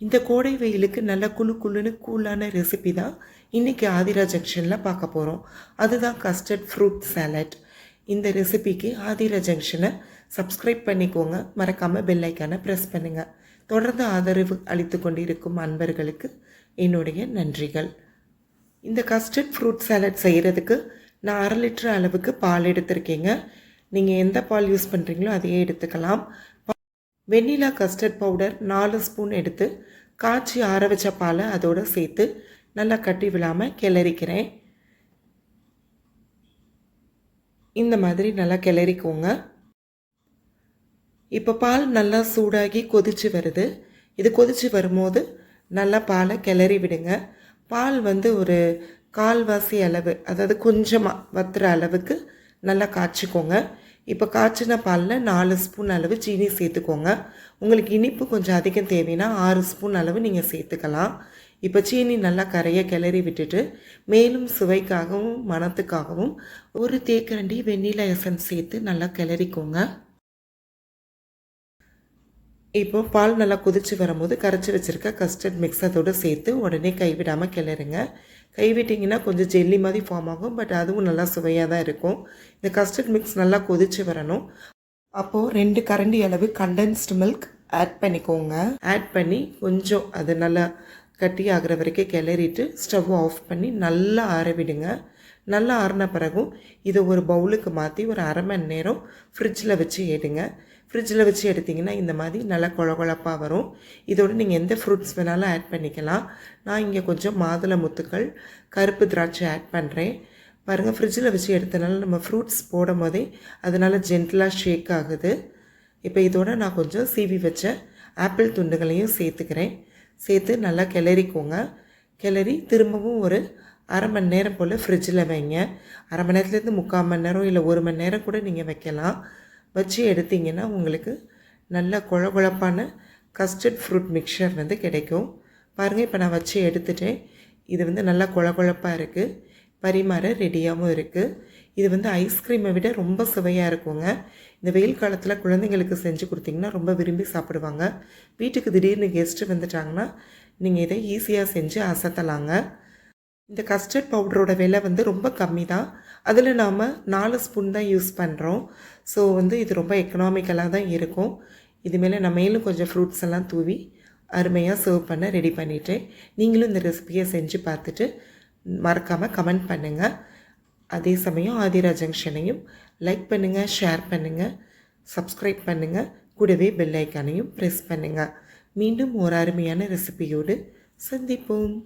இந்த கோடை வெயிலுக்கு நல்ல குளு குளுன்னு கூலான ரெசிபி தான் இன்றைக்கி ஆதிரா ஜங்ஷனில் பார்க்க போகிறோம் அதுதான் கஸ்டர்ட் ஃப்ரூட் சாலட் இந்த ரெசிபிக்கு ஆதிரா ஜங்ஷனை சப்ஸ்கிரைப் பண்ணிக்கோங்க. மறக்காமல் பெல் ப்ரெஸ் பண்ணுங்கள் தொடர்ந்து ஆதரவு அளித்து கொண்டிருக்கும் அன்பர்களுக்கு என்னுடைய நன்றிகள். இந்த கஸ்டர்ட் ஃப்ரூட் சாலட் செய்கிறதுக்கு நான் அரை லிட்டர் அளவுக்கு பால் எடுத்திருக்கேங்க. நீங்கள் எந்த பால் யூஸ் பண்ணுறீங்களோ அதையே எடுத்துக்கலாம். வெண்ணிலா கஸ்டர்ட் பவுடர் நாலு ஸ்பூன் எடுத்து காய்ச்சி ஆற வச்ச பாலை அதோடு சேர்த்து நல்லா கட்டி விழாமல் கிளறிக்கிறேன். இந்த மாதிரி நல்லா கிளறிக்கோங்க. இப்போ பால் நல்லா சூடாகி கொதிச்சு வருது. இது கொதிச்சு வரும்போது நல்லா பாலை கிளறி விடுங்க. பால் வந்து ஒரு கால்வாசி அளவு அதாவது கொஞ்சமாக வத்துற அளவுக்கு நல்லா காய்ச்சிக்கோங்க. இப்போ காய்ச்சின பாலில் நாலு ஸ்பூன் அளவு சீனி சேர்த்துக்கோங்க. உங்களுக்கு இனிப்பு கொஞ்சம் அதிகம் தேவைன்னா ஆறு ஸ்பூன் அளவு நீங்கள் சேர்த்துக்கலாம். இப்போ சீனி நல்லா கரைய கிளறி விட்டுட்டு மேலும் சுவைக்காகவும் மணத்துக்காகவும் ஒரு தேக்கரண்டி வெண்ணிலா எசன்ஸ் சேர்த்து நல்லா கிளறிக்கோங்க. இப்போ பால் நல்லா கொதிச்சு வரும்போது கரைச்சி வச்சுருக்க கஸ்டர்ட் மிக்ஸ் அதோடு சேர்த்து உடனே கைவிடாமல் கிளறுங்க. கைவிட்டிங்கன்னா கொஞ்சம் ஜெல்லி மாதிரி ஃபார்ம் ஆகும். பட் அதுவும் நல்லா சுவையாக தான் இருக்கும். இந்த கஸ்டர்ட் மிக்ஸ் நல்லா கொதிச்சு வரணும். அப்போது ரெண்டு கரண்டி அளவு கண்டென்ஸ்டு மில்க் ஆட் பண்ணிக்கோங்க. ஆட் பண்ணி கொஞ்சம் அது நல்லா கட்டி ஆகிற வரைக்கும் கிளறிட்டு ஸ்டவ் ஆஃப் பண்ணி நல்லா ஆற விடுங்க. நல்லா ஆறின பிறகும் இதை ஒரு பவுலுக்கு மாற்றி ஒரு அரை மணி நேரம் ஃப்ரிட்ஜில் வச்சு எடுங்க. ஃப்ரிட்ஜில் வச்சு எடுத்திங்கன்னா இந்த மாதிரி நல்லா குழ குழப்பாக வரும். இதோடு நீங்கள் எந்த ஃப்ரூட்ஸ் வேணாலும் ஆட் பண்ணிக்கலாம். நான் இங்கே கொஞ்சம் மாதுளை முத்துக்கள் கருப்பு திராட்சை ஆட் பண்ணுறேன் பாருங்கள் ஃப்ரிட்ஜில் வச்சு எடுத்தனால நம்ம ஃப்ரூட்ஸ் போடும் போதே அதனால் ஜென்டலாக ஷேக் ஆகுது. இப்போ இதோட நான் கொஞ்சம் சீவி வச்ச ஆப்பிள் துண்டுகளையும் சேர்த்துக்கிறேன். சேர்த்து நல்லா கிளறிக்கோங்க. கிளறி திரும்பவும் ஒரு அரை மணி நேரம் போல் ஃப்ரிட்ஜில் வைங்க. அரை மணி நேரத்துலேருந்து முக்கால் மணி நேரம் இல்லை ஒரு மணி நேரம் கூட நீங்கள் வைக்கலாம். வச்சு எடுத்திங்கன்னா உங்களுக்கு நல்ல குழ குழப்பான கஸ்டர்ட் ஃப்ரூட் மிக்சர் வந்து கிடைக்கும். பாருங்கள் இப்போ நான் வச்சு எடுத்துட்டேன். இது வந்து நல்லா குழ குழப்பாக இருக்குது பரிமாற ரெடியாகவும் இருக்குது இது வந்து ஐஸ்கிரீமை விட ரொம்ப சுவையாக இருக்குங்க. இந்த வெயில் காலத்தில் குழந்தைங்களுக்கு செஞ்சு கொடுத்தீங்கன்னா ரொம்ப விரும்பி சாப்பிடுவாங்க. வீட்டுக்கு திடீர்னு கெஸ்ட்டு வந்துட்டாங்கன்னா நீங்கள் இதை ஈஸியாக செஞ்சு அசத்தலாங்க. இந்த கஸ்டர்ட் பவுடரோட விலை வந்து ரொம்ப கம்மி தான் அதில் நாம் நாலு ஸ்பூன் தான் யூஸ் பண்ணுறோம் ஸோ வந்து இது ரொம்ப எக்கனாமிக்கலாக தான் இருக்கும். இது மேலே நான் மேலும் கொஞ்சம் ஃப்ரூட்ஸ் எல்லாம் தூவி அருமையாக சர்வ் பண்ண ரெடி பண்ணிவிட்டேன் நீங்களும் இந்த ரெசிபியை செஞ்சு பார்த்துட்டு மறக்காமல் கமெண்ட் பண்ணுங்கள் அதே சமயம் ஆதிரா ஜங்ஷனையும் லைக் பண்ணுங்கள் ஷேர் பண்ணுங்கள் சப்ஸ்கிரைப் பண்ணுங்கள் கூடவே பெல் ஐக்கானையும் ப்ரெஸ் பண்ணுங்கள் மீண்டும் ஒரு அருமையான ரெசிபியோடு சந்திப்போம்.